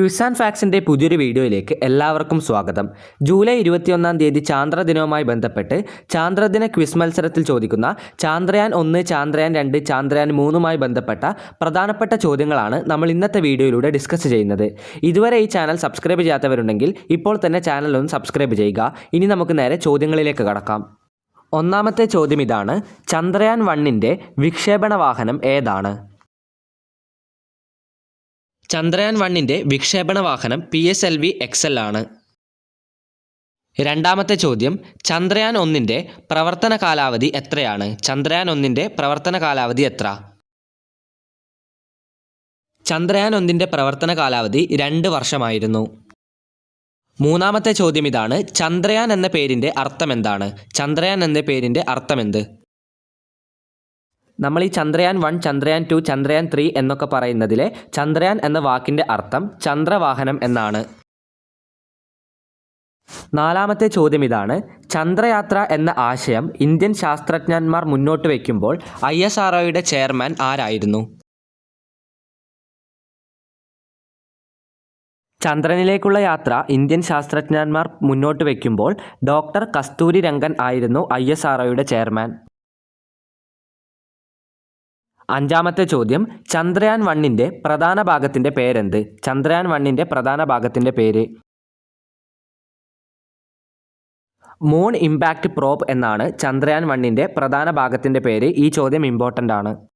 Quiz and ഫാക്സിന്റെ പുതിയൊരു വീഡിയോയിലേക്ക് എല്ലാവർക്കും സ്വാഗതം. ജൂലൈ ഇരുപത്തിയൊന്നാം തീയതി ചാന്ദ്രദിനവുമായി ബന്ധപ്പെട്ട് ചാന്ദ്രദിന ക്വിസ് മത്സരത്തിൽ ചോദിക്കുന്ന ചാന്ദ്രയാൻ ഒന്ന് ചാന്ദ്രയാൻ രണ്ട് ചാന്ദ്രയാൻ മൂന്നുമായി ബന്ധപ്പെട്ട പ്രധാനപ്പെട്ട ചോദ്യങ്ങളാണ് നമ്മൾ ഇന്നത്തെ വീഡിയോയിലൂടെ ഡിസ്കസ് ചെയ്യുന്നത്. ഇതുവരെ ഈ ചാനൽ സബ്സ്ക്രൈബ് ചെയ്യാത്തവരുണ്ടെങ്കിൽ ഇപ്പോൾ തന്നെ ചാനൽ ഒന്ന് സബ്സ്ക്രൈബ് ചെയ്യുക. ഇനി നമുക്ക് നേരെ ചോദ്യങ്ങളിലേക്ക് കടക്കാം. ഒന്നാമത്തെ ചോദ്യം ഇതാണ് ചന്ദ്രയാൻ വണ്ണിന്റെ വിക്ഷേപണ വാഹനം ഏതാണ്? ചന്ദ്രയാൻ വണ്ണിന്റെ വിക്ഷേപണ വാഹനം P S L V XL ആണ്. രണ്ടാമത്തെ ചോദ്യം ചന്ദ്രയാൻ ഒന്നിന്റെ പ്രവർത്തന കാലാവധി എത്രയാണ്? ചന്ദ്രയാൻ ഒന്നിന്റെ പ്രവർത്തന കാലാവധി എത്ര? ചന്ദ്രയാൻ ഒന്നിന്റെ പ്രവർത്തന കാലാവധി രണ്ട് വർഷമായിരുന്നു. മൂന്നാമത്തെ ചോദ്യം ഇതാണ് ചന്ദ്രയാൻ എന്ന പേരിന്റെ അർത്ഥം എന്താണ്? ചന്ദ്രയാൻ എന്ന പേരിന്റെ അർത്ഥമെന്ത് നമ്മൾ ഈ Chandrayaan one Chandrayaan two Chandrayaan three എന്നൊക്കെ പറയുന്നതിലെ ചന്ദ്രയാൻ എന്ന വാക്കിന്റെ അർത്ഥം ചന്ദ്രവാഹനം എന്നാണ്. നാലാമത്തെ ചോദ്യം ഇതാണ്. ചന്ദ്രയാത്ര എന്ന ആശയം ഇന്ത്യൻ ശാസ്ത്രജ്ഞന്മാർ മുന്നോട്ട് വയ്ക്കുമ്പോൾ ഐ എസ് ആർ ചെയർമാൻ ആരായിരുന്നു? ചന്ദ്രനിലേക്കുള്ള യാത്ര ഇന്ത്യൻ ശാസ്ത്രജ്ഞന്മാർ മുന്നോട്ട് വയ്ക്കുമ്പോൾ ഡോക്ടർ കസ്തൂരി രംഗൻ ആയിരുന്നു ഐ എസ് ആർ ചെയർമാൻ. അഞ്ചാമത്തെ ചോദ്യം ചന്ദ്രയാൻ വണ്ണിന്റെ പ്രധാന ഭാഗത്തിന്റെ പേരെന്ത്? ചന്ദ്രയാൻ വണ്ണിന്റെ പ്രധാന ഭാഗത്തിന്റെ പേര്. മൂൺ ഇമ്പാക്റ്റ് പ്രോബ് എന്നാണ് ചന്ദ്രയാൻ വണ്ണിന്റെ പ്രധാന ഭാഗത്തിന്റെ പേര്. ഈ ചോദ്യം ഇമ്പോർട്ടന്റ് ആണ്.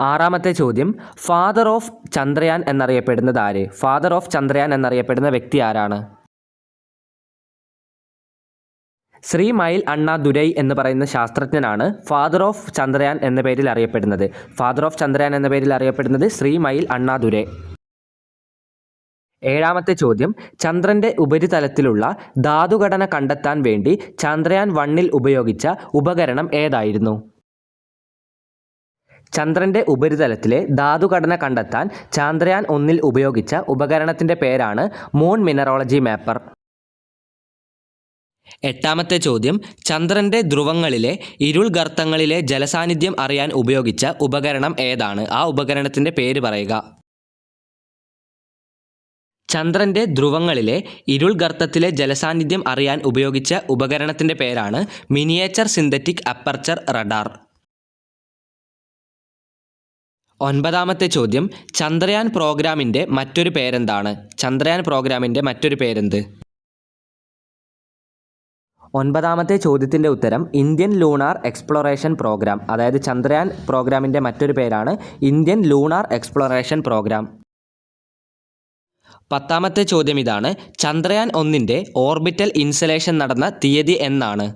ആറാമത്തെ ചോദ്യം ഫാദർ ഓഫ് ചന്ദ്രയാൻ എന്നറിയപ്പെടുന്നത് ആര്? ഫാദർ ഓഫ് ചന്ദ്രയാൻ എന്നറിയപ്പെടുന്ന വ്യക്തി ആരാണ്? ശ്രീ മയിൽ അണ്ണ ദുരൈ എന്ന് പറയുന്ന ശാസ്ത്രജ്ഞനാണ് ഫാദർ ഓഫ് ചന്ദ്രയാൻ എന്ന പേരിൽ അറിയപ്പെടുന്നത്. ഫാദർ ഓഫ് ചന്ദ്രയാൻ എന്ന പേരിൽ അറിയപ്പെടുന്നത് ശ്രീ മയിൽ അണ്ണ ദുരൈ. ഏഴാമത്തെ ചോദ്യം ചന്ദ്രന്റെ ഉപരിതലത്തിലുള്ള ധാതുഘടന കണ്ടെത്താൻ വേണ്ടി ചന്ദ്രയാൻ വണ്ണിൽ ഉപയോഗിച്ച ഉപകരണം ഏതായിരുന്നു? ചന്ദ്രന്റെ ഉപരിതലത്തിലെ ധാതുഘടന കണ്ടെത്താൻ ചന്ദ്രയാൻ ഒന്നിൽ ഉപയോഗിച്ച ഉപകരണത്തിന്റെ പേരാണ് മൂൺ മിനറോളജി മാപ്പർ. എട്ടാമത്തെ ചോദ്യം ചന്ദ്രന്റെ ധ്രുവങ്ങളിലെ ഇരുൾ ഗർത്തങ്ങളിലെ ജലസാന്നിധ്യം അറിയാൻ ഉപയോഗിച്ച ഉപകരണം ഏതാണ്? ആ ഉപകരണത്തിന്റെ പേര് പറയുക. ചന്ദ്രന്റെ ധ്രുവങ്ങളിലെ ഇരുൾ ഗർത്തത്തിലെ ജലസാന്നിധ്യം അറിയാൻ ഉപയോഗിച്ച ഉപകരണത്തിന്റെ പേരാണ് മിനിയേച്ചർ സിന്തറ്റിക് അപ്പർച്ചർ റഡാർ. ഒൻപതാമത്തെ ചോദ്യം ചന്ദ്രയാൻ പ്രോഗ്രാമിന്റെ മറ്റൊരു പേരെന്താണ്? ചന്ദ്രയാൻ പ്രോഗ്രാമിന്റെ മറ്റൊരു പേരെന്ത്? ഒൻപതാമത്തെ ചോദ്യത്തിന്റെ ഉത്തരം ഇന്ത്യൻ ലൂണാർ എക്സ്പ്ലോറേഷൻ പ്രോഗ്രാം അതായത് ചന്ദ്രയാൻ പ്രോഗ്രാമിന്റെ മറ്റൊരു പേരാണ് ഇന്ത്യൻ ലൂണാർ എക്സ്പ്ലോറേഷൻ പ്രോഗ്രാം. പത്താമത്തെ ചോദ്യം ഇതാണ് ചന്ദ്രയാൻ ഒന്നിന്റെ ഓർബിറ്റൽ ഇൻസലേഷൻ നടന്ന തീയതി എന്നാണ്.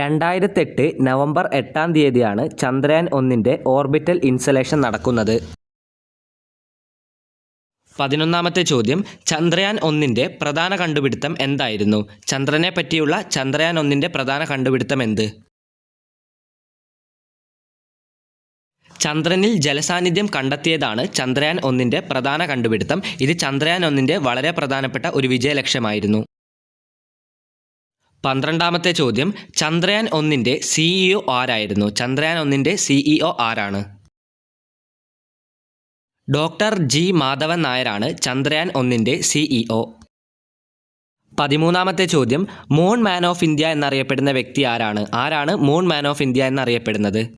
രണ്ടായിരത്തെട്ട് നവംബർ എട്ടാം തീയതിയാണ് ചന്ദ്രയാൻ ഒന്നിന്റെ ഓർബിറ്റൽ ഇൻസലേഷൻ നടക്കുന്നത്. പതിനൊന്നാമത്തെ ചോദ്യം ചന്ദ്രയാൻ ഒന്നിന്റെ പ്രധാന കണ്ടുപിടുത്തം എന്തായിരുന്നു? ചന്ദ്രനെ പറ്റിയുള്ള ചന്ദ്രയാൻ ഒന്നിന്റെ പ്രധാന കണ്ടുപിടുത്തം എന്ത്? ചന്ദ്രനിൽ ജലസാന്നിധ്യം കണ്ടെത്തിയതാണ് ചന്ദ്രയാൻ ഒന്നിന്റെ പ്രധാന കണ്ടുപിടുത്തം. ഇത് ചന്ദ്രയാൻ ഒന്നിന്റെ വളരെ പ്രധാനപ്പെട്ട ഒരു വിജയലക്ഷ്യമായിരുന്നു. പന്ത്രണ്ടാമത്തെ ചോദ്യം ചന്ദ്രയാൻ ഒന്നിന്റെ സിഇഒ ആരായിരുന്നു? ചന്ദ്രയാൻ ഒന്നിന്റെ സിഇഒ ആരാണ്? ഡോക്ടർ ജി മാധവൻ നായരാണ് ചന്ദ്രയാൻ ഒന്നിന്റെ സിഇഒ പതിമൂന്നാമത്തെ ചോദ്യം മൂൺ മാൻ ഓഫ് ഇന്ത്യ എന്നറിയപ്പെടുന്ന വ്യക്തി ആരാണ്? ആരാണ് മൂൺ മാൻ ഓഫ് ഇന്ത്യ എന്നറിയപ്പെടുന്നത്?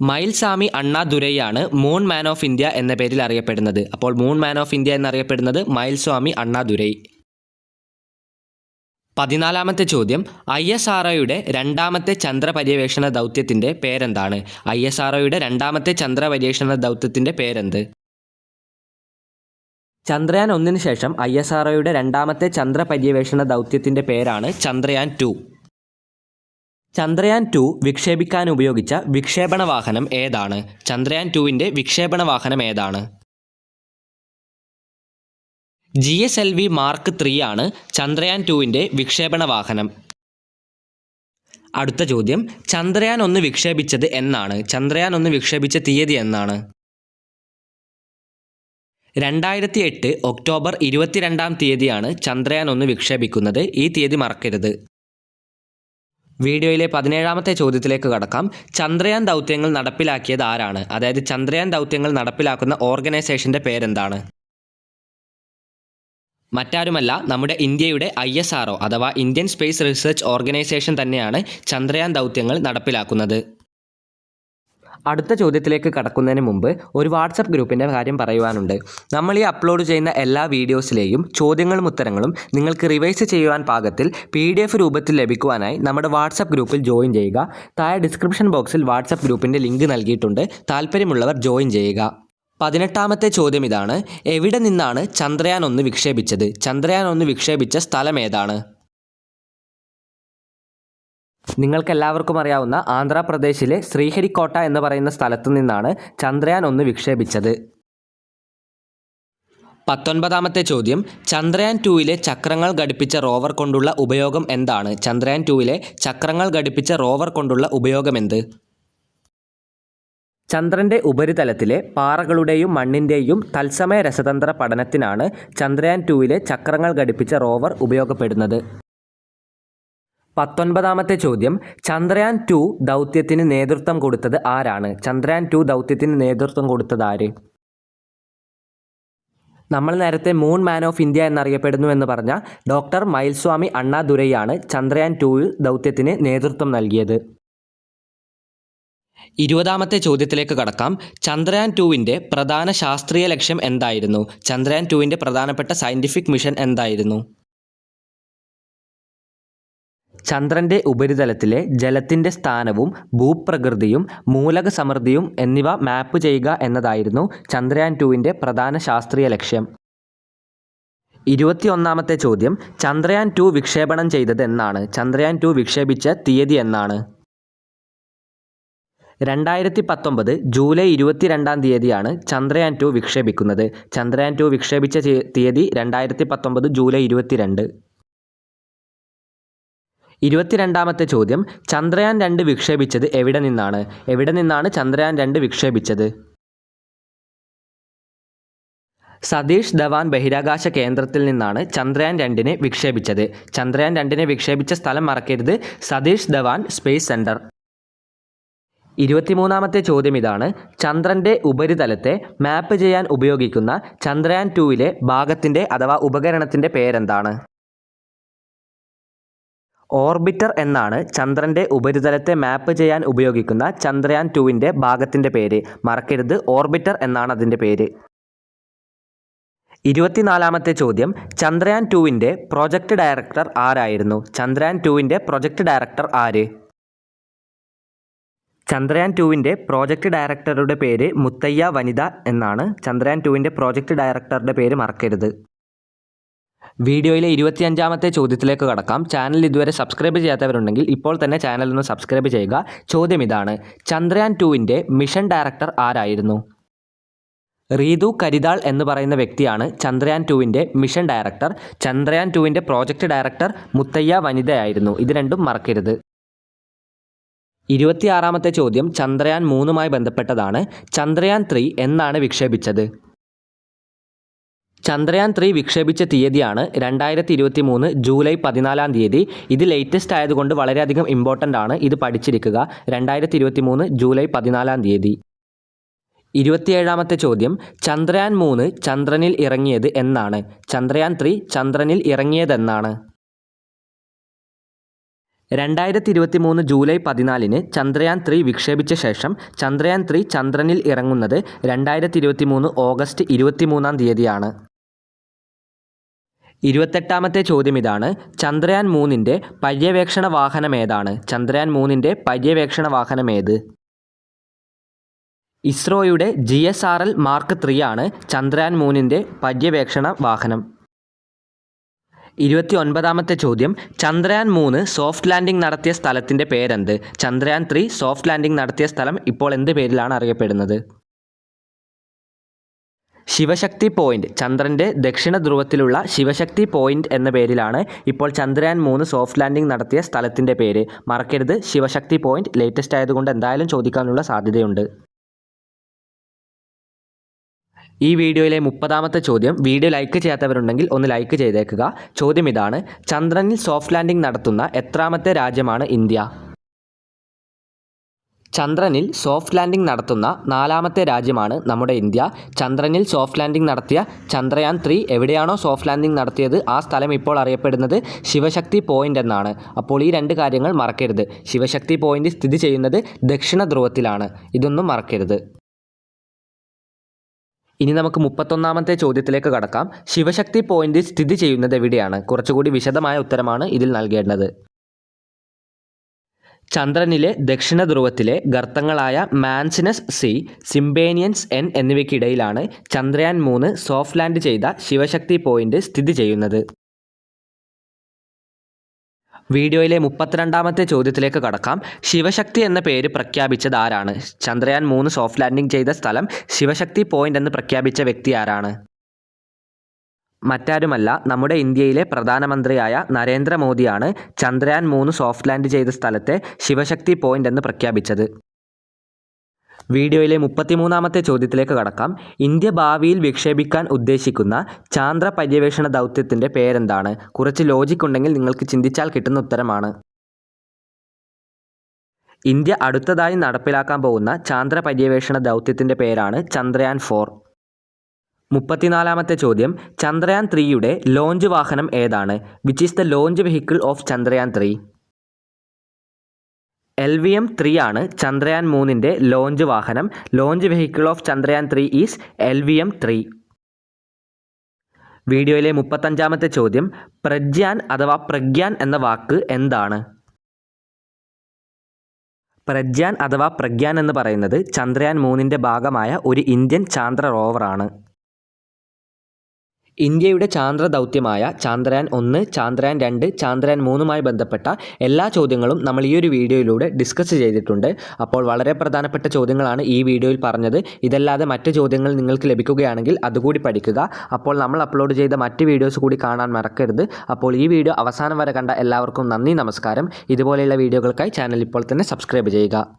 മയിൽസ്വാമി അണ്ണാ ദുരൈയാണ് മൂൺ മാൻ ഓഫ് ഇന്ത്യ എന്ന പേരിൽ അറിയപ്പെടുന്നത്. അപ്പോൾ മൂൺ മാൻ ഓഫ് ഇന്ത്യ എന്നറിയപ്പെടുന്നത് മയിൽസ്വാമി അണ്ണാ ദുരൈ. പതിനാലാമത്തെ ചോദ്യം. ഐ എസ് ആർ ഒയുടെ രണ്ടാമത്തെ ചന്ദ്ര പര്യവേഷണ ദൗത്യത്തിന്റെ പേരെന്താണ്? ഐ എസ് ആർ ഒയുടെ രണ്ടാമത്തെ ചന്ദ്ര പര്യവേഷണ ദൗത്യത്തിന്റെ പേരെന്ത്? ചന്ദ്രയാൻ ഒന്നിന് ശേഷം ഐ എസ് ആർ ഒയുടെ രണ്ടാമത്തെ ചന്ദ്ര പര്യവേഷണ ദൗത്യത്തിന്റെ പേരാണ് ചന്ദ്രയാൻ ടു. ചന്ദ്രയാൻ ടു വിക്ഷേപിക്കാൻ ഉപയോഗിച്ച വിക്ഷേപണ വാഹനം ഏതാണ്? ചന്ദ്രയാൻ ടുവിന്റെ വിക്ഷേപണ വാഹനം ഏതാണ്? G S L V mark three ആണ് ചന്ദ്രയാൻ ടുവിന്റെ വിക്ഷേപണ വാഹനം. അടുത്ത ചോദ്യം ചന്ദ്രയാൻ ഒന്ന് വിക്ഷേപിച്ചത് എന്നാണ്. ചന്ദ്രയാൻ ഒന്ന് വിക്ഷേപിച്ച തീയതി എന്നാണ്. രണ്ടായിരത്തി എട്ട് ഒക്ടോബർ ഇരുപത്തിരണ്ടാം തീയതിയാണ് ചന്ദ്രയാൻ ഒന്ന് വിക്ഷേപിക്കുന്നത്. ഈ തീയതി മറക്കരുത്. വീഡിയോയിലെ പതിനേഴാമത്തെ ചോദ്യത്തിലേക്ക് കടക്കാം. ചന്ദ്രയാൻ ദൗത്യങ്ങൾ നടപ്പിലാക്കിയത് ആരാണ്? അതായത് ചന്ദ്രയാൻ ദൗത്യങ്ങൾ നടപ്പിലാക്കുന്ന ഓർഗനൈസേഷന്റെ പേരെന്താണ്? മറ്റാരുമല്ല നമ്മുടെ ഇന്ത്യയുടെ ഐ എസ് ആർ അഥവാ ഇന്ത്യൻ സ്പേസ് റിസർച്ച് ഓർഗനൈസേഷൻ തന്നെയാണ് ചന്ദ്രയാൻ ദൗത്യങ്ങൾ നടപ്പിലാക്കുന്നത്. അടുത്ത ചോദ്യത്തിലേക്ക് കടക്കുന്നതിന് മുമ്പ് ഒരു വാട്സപ്പ് ഗ്രൂപ്പിന്റെ കാര്യം പറയുവാനുണ്ട്. നമ്മൾ ഈ അപ്ലോഡ് ചെയ്യുന്ന എല്ലാ വീഡിയോസിലെയും ചോദ്യങ്ങളും ഉത്തരങ്ങളും നിങ്ങൾക്ക് റിവൈസ് ചെയ്യുവാൻ പാകത്തിൽ പി ഡി എഫ് രൂപത്തിൽ ലഭിക്കുവാനായി നമ്മുടെ വാട്സപ്പ് ഗ്രൂപ്പിൽ ജോയിൻ ചെയ്യുക. താഴെ ഡിസ്ക്രിപ്ഷൻ ബോക്സിൽ വാട്സപ്പ് ഗ്രൂപ്പിന്റെ ലിങ്ക് നൽകിയിട്ടുണ്ട്. താല്പര്യമുള്ളവർ ജോയിൻ ചെയ്യുക. പതിനെട്ടാമത്തെ ചോദ്യം ഇതാണ് എവിടെ നിന്നാണ് ചന്ദ്രയാൻ ഒന്ന് വിക്ഷേപിച്ചത്? ചന്ദ്രയാൻ ഒന്ന് വിക്ഷേപിച്ച സ്ഥലം ഏതാണ്? നിങ്ങൾക്കെല്ലാവർക്കും അറിയാവുന്ന ആന്ധ്രാപ്രദേശിലെ ശ്രീഹരിക്കോട്ട എന്ന് പറയുന്ന സ്ഥലത്തു നിന്നാണ് ചന്ദ്രയാൻ ഒന്ന് വിക്ഷേപിച്ചത്. പത്തൊൻപതാമത്തെ ചോദ്യം. ചന്ദ്രയാൻ ടൂവിലെ ചക്രങ്ങൾ ഘടിപ്പിച്ച റോവർ കൊണ്ടുള്ള ഉപയോഗം എന്താണ്? ചന്ദ്രയാൻ ടൂവിലെ ചക്രങ്ങൾ ഘടിപ്പിച്ച റോവർ കൊണ്ടുള്ള ഉപയോഗം എന്ത്? ചന്ദ്രന്റെ ഉപരിതലത്തിലെ പാറകളുടെയും മണ്ണിന്റെയും തത്സമയ രസതന്ത്ര പഠനത്തിനാണ് ചന്ദ്രയാൻ ടൂവിലെ ചക്രങ്ങൾ ഘടിപ്പിച്ച റോവർ ഉപയോഗപ്പെടുന്നത്. പത്തൊൻപതാമത്തെ ചോദ്യം ചന്ദ്രയാൻ ടു ദൗത്യത്തിന് നേതൃത്വം കൊടുത്തത് ആരാണ്? ചന്ദ്രയാൻ ടു ദൗത്യത്തിന് നേതൃത്വം കൊടുത്തത് ആര്? നമ്മൾ നേരത്തെ മൂൺ മാൻ ഓഫ് ഇന്ത്യ എന്നറിയപ്പെടുന്നു എന്ന് പറഞ്ഞ ഡോക്ടർ മയിൽസ്വാമി അണ്ണാദുരൈയാണ് ചന്ദ്രയാൻ ടു ദൗത്യത്തിന് നേതൃത്വം നൽകിയത്. ഇരുപതാമത്തെ ചോദ്യത്തിലേക്ക് കടക്കാം. ചന്ദ്രയാൻ ടുവിന്റെ പ്രധാന ശാസ്ത്രീയ ലക്ഷ്യം എന്തായിരുന്നു? ചന്ദ്രയാൻ ടുവിന്റെ പ്രധാനപ്പെട്ട സയന്റിഫിക് മിഷൻ എന്തായിരുന്നു? ചന്ദ്രന്റെ ഉപരിതലത്തിലെ ജലത്തിന്റെ സ്ഥാനവും ഭൂപ്രകൃതിയും മൂലക സമൃദ്ധിയും എന്നിവ മാപ്പ് ചെയ്യുക എന്നതായിരുന്നു ചന്ദ്രയാൻ ടുവിന്റെ പ്രധാന ശാസ്ത്രീയ ലക്ഷ്യം. ഇരുപത്തിയൊന്നാമത്തെ ചോദ്യം ചന്ദ്രയാൻ ടു വിക്ഷേപണം ചെയ്തത് എന്നാണ് ചന്ദ്രയാൻ ടു വിക്ഷേപിച്ച തീയതി എന്നാണ്. രണ്ടായിരത്തി പത്തൊമ്പത് ജൂലൈ ഇരുപത്തിരണ്ടാം തീയതിയാണ് ചന്ദ്രയാൻ ടു വിക്ഷേപിക്കുന്നത്. ചന്ദ്രയാൻ ടു വിക്ഷേപിച്ച തീയതി രണ്ടായിരത്തി പത്തൊമ്പത് ജൂലൈ ഇരുപത്തിരണ്ട്. ഇരുപത്തിരണ്ടാമത്തെ ചോദ്യം ചന്ദ്രയാൻ രണ്ട് വിക്ഷേപിച്ചത് എവിടെ നിന്നാണ്? എവിടെ നിന്നാണ് ചന്ദ്രയാൻ രണ്ട് വിക്ഷേപിച്ചത്? സതീഷ് ധവാൻ ബഹിരാകാശ കേന്ദ്രത്തിൽ നിന്നാണ് ചന്ദ്രയാൻ രണ്ടിനെ വിക്ഷേപിച്ചത്. ചന്ദ്രയാൻ രണ്ടിനെ വിക്ഷേപിച്ച സ്ഥലം മറക്കരുത്. സതീഷ് ധവാൻ സ്പേസ് സെന്റർ ഇരുപത്തിമൂന്നാമത്തെ ചോദ്യം ഇതാണ് ചന്ദ്രന്റെ ഉപരിതലത്തെ മാപ്പ് ചെയ്യാൻ ഉപയോഗിക്കുന്ന ചന്ദ്രയാൻ ടുവിലെ ഭാഗത്തിന്റെ അഥവാ ഉപകരണത്തിന്റെ പേരെന്താണ്? ഓർബിറ്റർ എന്നാണ് ചന്ദ്രന്റെ ഉപരിതലത്തെ മാപ്പ് ചെയ്യാൻ ഉപയോഗിക്കുന്ന ചന്ദ്രയാൻ ടുവിന്റെ ഭാഗത്തിന്റെ പേര്. മറക്കരുത് ഓർബിറ്റർ എന്നാണ് അതിന്റെ പേര്. ഇരുപത്തിനാലാമത്തെ ചോദ്യം. ചന്ദ്രയാൻ ടുവിന്റെ പ്രൊജക്ട് ഡയറക്ടർ ആരായിരുന്നു? ചന്ദ്രയാൻ ടുവിന്റെ പ്രൊജക്ട് ഡയറക്ടർ ആര്? ചന്ദ്രയാൻ ടുവിന്റെ പ്രോജക്റ്റ് ഡയറക്ടറുടെ പേര് മുത്തയ്യ വനിത എന്നാണ് ചന്ദ്രയാൻ ടുവിന്റെ പ്രോജക്റ്റ് ഡയറക്ടറുടെ പേര് മറക്കരുത്. വീഡിയോയിലെ ഇരുപത്തിയഞ്ചാമത്തെ ചോദ്യത്തിലേക്ക് കടക്കാം. ചാനൽ ഇതുവരെ സബ്സ്ക്രൈബ് ചെയ്യാത്തവരുണ്ടെങ്കിൽ ഇപ്പോൾ തന്നെ ചാനൽ ഒന്ന് സബ്സ്ക്രൈബ് ചെയ്യുക. ചോദ്യം ഇതാണ് ചന്ദ്രയാൻ ടുവിന്റെ മിഷൻ ഡയറക്ടർ ആരായിരുന്നു? റീതു കരിതാൾ എന്ന് പറയുന്ന വ്യക്തിയാണ് ചന്ദ്രയാൻ ടുവിന്റെ മിഷൻ ഡയറക്ടർ. ചന്ദ്രയാൻ ടുവിന്റെ പ്രോജക്റ്റ് ഡയറക്ടർ മുത്തയ്യ വനിതയായിരുന്നു. ഇത് രണ്ടും മറക്കരുത്. ഇരുപത്തിയാറാമത്തെ ചോദ്യം ചന്ദ്രയാൻ മൂന്നുമായി ബന്ധപ്പെട്ടതാണ്. ചന്ദ്രയാൻ ത്രീ എന്നാണ് വിക്ഷേപിച്ചത്. ചന്ദ്രയാൻ ത്രീ വിക്ഷേപിച്ച തീയതിയാണ് രണ്ടായിരത്തി ഇരുപത്തി മൂന്ന് ജൂലൈ പതിനാലാം തീയതി. ഇത് ലേറ്റസ്റ്റ് ആയതുകൊണ്ട് വളരെയധികം ഇമ്പോർട്ടന്റ് ആണ്. ഇത് പഠിച്ചിരിക്കുക. രണ്ടായിരത്തി ഇരുപത്തി മൂന്ന് ജൂലൈ പതിനാലാം തീയതി. ഇരുപത്തിയേഴാമത്തെ ചോദ്യം ചന്ദ്രയാൻ മൂന്ന് ചന്ദ്രനിൽ ഇറങ്ങിയത് എന്നാണ്. ചന്ദ്രയാൻ ത്രീ ചന്ദ്രനിൽ ഇറങ്ങിയതെന്നാണ്. രണ്ടായിരത്തി ഇരുപത്തി മൂന്ന് ജൂലൈ പതിനാലിന് ചന്ദ്രയാൻ ത്രീ വിക്ഷേപിച്ച ശേഷം ചന്ദ്രയാൻ ത്രീ ചന്ദ്രനിൽ ഇറങ്ങുന്നത് രണ്ടായിരത്തി ഇരുപത്തി മൂന്ന് ഓഗസ്റ്റ് ഇരുപത്തിമൂന്നാം തീയതിയാണ്. ഇരുപത്തെട്ടാമത്തെ ചോദ്യം ഇതാണ്. ചന്ദ്രയാൻ മൂന്നിന്റെ പര്യവേക്ഷണ വാഹനം ഏതാണ്? ചന്ദ്രയാൻ മൂന്നിന്റെ പര്യവേക്ഷണ വാഹനം ഏത്? ഇസ്രോയുടെ G S R L mark three ആണ് ചന്ദ്രയാൻ മൂന്നിന്റെ പര്യവേക്ഷണ വാഹനം. ഇരുപത്തി ഒൻപതാമത്തെ ചോദ്യം. ചന്ദ്രയാൻ മൂന്ന് സോഫ്റ്റ് ലാൻഡിംഗ് നടത്തിയ സ്ഥലത്തിന്റെ പേരെന്ത്? ചന്ദ്രയാൻ ത്രീ സോഫ്റ്റ് ലാൻഡിംഗ് നടത്തിയ സ്ഥലം ഇപ്പോൾ എന്ത് പേരിലാണ് അറിയപ്പെടുന്നത്? ശിവശക്തി പോയിന്റ്. ചന്ദ്രന്റെ ദക്ഷിണ ധ്രുവത്തിലുള്ള ശിവശക്തി പോയിന്റ് എന്ന പേരിലാണ് ഇപ്പോൾ ചന്ദ്രയാൻ മൂന്ന് സോഫ്റ്റ് ലാൻഡിംഗ് നടത്തിയ സ്ഥലത്തിന്റെ പേര്. മറക്കരുത് ശിവശക്തി പോയിന്റ് ലേറ്റസ്റ്റ് ആയതുകൊണ്ട് എന്തായാലും ചോദിക്കാനുള്ള സാധ്യതയുണ്ട്. ഈ വീഡിയോയിലെ മുപ്പതാമത്തെ ചോദ്യം. വീഡിയോ ലൈക്ക് ചെയ്യാത്തവരുണ്ടെങ്കിൽ ഒന്ന് ലൈക്ക് ചെയ്തേക്കുക. ചോദ്യം ഇതാണ് ചന്ദ്രനിൽ സോഫ്റ്റ് ലാൻഡിംഗ് നടത്തുന്ന എത്രാമത്തെ രാജ്യമാണ് ഇന്ത്യ? ചന്ദ്രനിൽ സോഫ്റ്റ് ലാൻഡിംഗ് നടത്തുന്ന നാലാമത്തെ രാജ്യമാണ് നമ്മുടെ ഇന്ത്യ. ചന്ദ്രനിൽ സോഫ്റ്റ് ലാൻഡിംഗ് നടത്തിയ ചന്ദ്രയാൻ ത്രീ എവിടെയാണോ സോഫ്റ്റ് ലാൻഡിംഗ് നടത്തിയത്? ആ സ്ഥലം ഇപ്പോൾ അറിയപ്പെടുന്നത് ശിവശക്തി പോയിന്റ് എന്നാണ്. അപ്പോൾ ഈ രണ്ട് കാര്യങ്ങൾ മറക്കരുത്. ശിവശക്തി പോയിന്റ് സ്ഥിതി ചെയ്യുന്നത് ദക്ഷിണ ധ്രുവത്തിലാണ് ഇതൊന്നും മറക്കരുത്. ഇനി നമുക്ക് മുപ്പത്തൊന്നാമത്തെ ചോദ്യത്തിലേക്ക് കടക്കാം. ശിവശക്തി പോയിന്റ് സ്ഥിതി ചെയ്യുന്നത് എവിടെയാണ്? കുറച്ചുകൂടി വിശദമായ ഉത്തരമാണ് ഇതിൽ നൽകേണ്ടത്. ചന്ദ്രനിലെ ദക്ഷിണ ധ്രുവത്തിലെ ഗർത്തങ്ങളായ മാൻസിനസ് സി സിംബേനിയൻസ് എൻ എന്നിവയ്ക്കിടയിലാണ് ചന്ദ്രയാൻ മൂന്ന് സോഫ്റ്റ് ലാൻഡ് ചെയ്ത ശിവശക്തി പോയിന്റ് സ്ഥിതി ചെയ്യുന്നത്. വീഡിയോയിലെ മുപ്പത്തിരണ്ടാമത്തെ ചോദ്യത്തിലേക്ക് കടക്കാം. ശിവശക്തി എന്ന പേര് പ്രഖ്യാപിച്ചത് ആരാണ്? ചന്ദ്രയാൻ മൂന്ന് സോഫ്റ്റ് ലാൻഡിംഗ് ചെയ്ത സ്ഥലം ശിവശക്തി പോയിന്റ് എന്ന് പ്രഖ്യാപിച്ച വ്യക്തി ആരാണ്? മറ്റാരുമല്ല നമ്മുടെ ഇന്ത്യയിലെ പ്രധാനമന്ത്രിയായ നരേന്ദ്രമോദിയാണ് ചന്ദ്രയാൻ മൂന്ന് സോഫ്റ്റ് ലാൻഡ് ചെയ്ത സ്ഥലത്തെ ശിവശക്തി പോയിന്റ് എന്ന് പ്രഖ്യാപിച്ചത്. വീഡിയോയിലെ മുപ്പത്തിമൂന്നാമത്തെ ചോദ്യത്തിലേക്ക് കടക്കാം. ഇന്ത്യ ഭാവിയിൽ വിക്ഷേപിക്കാൻ ഉദ്ദേശിക്കുന്ന ചാന്ദ്ര പര്യവേഷണ ദൗത്യത്തിന്റെ പേരെന്താണ്? കുറച്ച് ലോജിക് ഉണ്ടെങ്കിൽ നിങ്ങൾക്ക് ചിന്തിച്ചാൽ കിട്ടുന്ന ഉത്തരമാണ്. ഇന്ത്യ അടുത്തതായി നടപ്പിലാക്കാൻ പോകുന്ന ചാന്ദ്ര പര്യവേഷണ ദൗത്യത്തിന്റെ പേരാണ് ചന്ദ്രയാൻ ഫോർ. മുപ്പത്തിനാലാമത്തെ ചോദ്യം. ചന്ദ്രയാൻ ത്രീയുടെ ലോഞ്ച് വാഹനം ഏതാണ്? Which is the launch vehicle of Chandrayaan three. L V M three ആണ് ചന്ദ്രയാൻ മൂന്നിന്റെ ലോഞ്ച് വാഹനം. Launch vehicle of Chandrayaan three is L V M three. വീഡിയോയിലെ മുപ്പത്തഞ്ചാമത്തെ ചോദ്യം പ്രജ്ഞാൻ അഥവാ പ്രഗ്യാൻ എന്ന വാക്ക് എന്താണ്? പ്രജ്ഞാൻ അഥവാ പ്രഗ്യാൻ എന്ന് പറയുന്നത് ചന്ദ്രയാൻ മൂന്നിന്റെ ഭാഗമായ ഒരു ഇന്ത്യൻ ചാന്ദ്ര റോവറാണ്. ഇന്ത്യയുടെ ചാന്ദ്ര ദൗത്യമായ ചാന്ദ്രയാൻ ഒന്ന് ചാന്ദ്രയാൻ രണ്ട് ചാന്ദ്രയാൻ മൂന്നുമായി ബന്ധപ്പെട്ട എല്ലാ ചോദ്യങ്ങളും നമ്മൾ ഈ ഒരു വീഡിയോയിലൂടെ ഡിസ്കസ് ചെയ്തിട്ടുണ്ട്. അപ്പോൾ വളരെ പ്രധാനപ്പെട്ട ചോദ്യങ്ങളാണ് ഈ വീഡിയോയിൽ പറഞ്ഞത്. ഇതല്ലാതെ മറ്റ് ചോദ്യങ്ങൾ നിങ്ങൾക്ക് ലഭിക്കുകയാണെങ്കിൽ അതുകൂടി പഠിക്കുക. അപ്പോൾ നമ്മൾ അപ്ലോഡ് ചെയ്ത മറ്റ് വീഡിയോസ് കൂടി കാണാൻ മറക്കരുത്. അപ്പോൾ ഈ വീഡിയോ അവസാനം വരെ കണ്ട എല്ലാവർക്കും നന്ദി നമസ്കാരം. ഇതുപോലെയുള്ള വീഡിയോകൾക്കായി ചാനൽ ഇപ്പോൾ തന്നെ സബ്സ്ക്രൈബ് ചെയ്യുക.